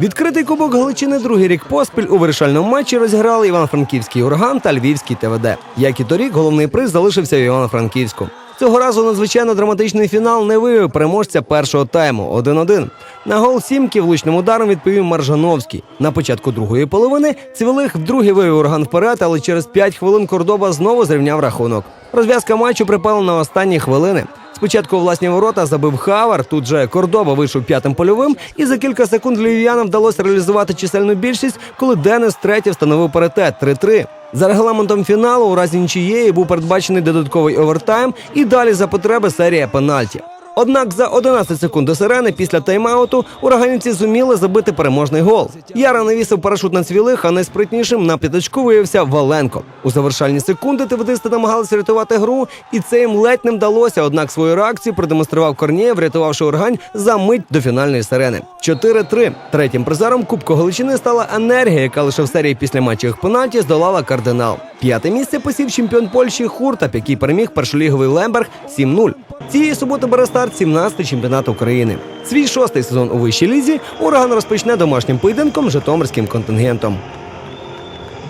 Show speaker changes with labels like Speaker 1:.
Speaker 1: Відкритий кубок Галичини другий рік поспіль у вирішальному матчі розіграли Івано-Франківський ураган та Львівський ТВД. Як і торік, головний приз залишився в Івано-Франківську. Цього разу надзвичайно драматичний фінал не виявив переможця першого тайму 1-1. На гол сімки влучним ударом відповів Маржановський. На початку другої половини Цвілих вдруге вивів ураган вперед, але через 5 хвилин Кордоба знову зрівняв рахунок. Розв'язка матчу припала на останні хвилини. Спочатку власні ворота забив Хавар. Тут же Кордоба вийшов п'ятим польовим, і за кілька секунд львів'янам вдалося реалізувати чисельну більшість, коли Денис третє встановив паритет 3-3. За регламентом фіналу у разі нічиєї був передбачений додатковий овертайм і далі за потреби серія пенальті. Однак за 11 секунд до сирени після тайм-ауту ураганівці зуміли забити переможний гол. Яра навісив парашут на цвілих, а найспритнішим на п'ятачку виявився Валенко. У завершальні секунди тивидисти намагалися рятувати гру, і це їм ледь не вдалося. Однак свою реакцію продемонстрував Корнієв, врятувавши урагань за мить до фінальної сирени. 4-3. Третім призером Кубку Галичини стала енергія, яка лише в серії після матчевих пенальті здолала кардинал. П'яте місце посів чемпіон Польщі Хуртап, який переміг першоліговий Лемберг 7-0. Цієї суботи бере старт 17-й чемпіонат України. Свій шостий сезон у вищій лізі ураган розпочне домашнім поєдинком житомирським контингентом.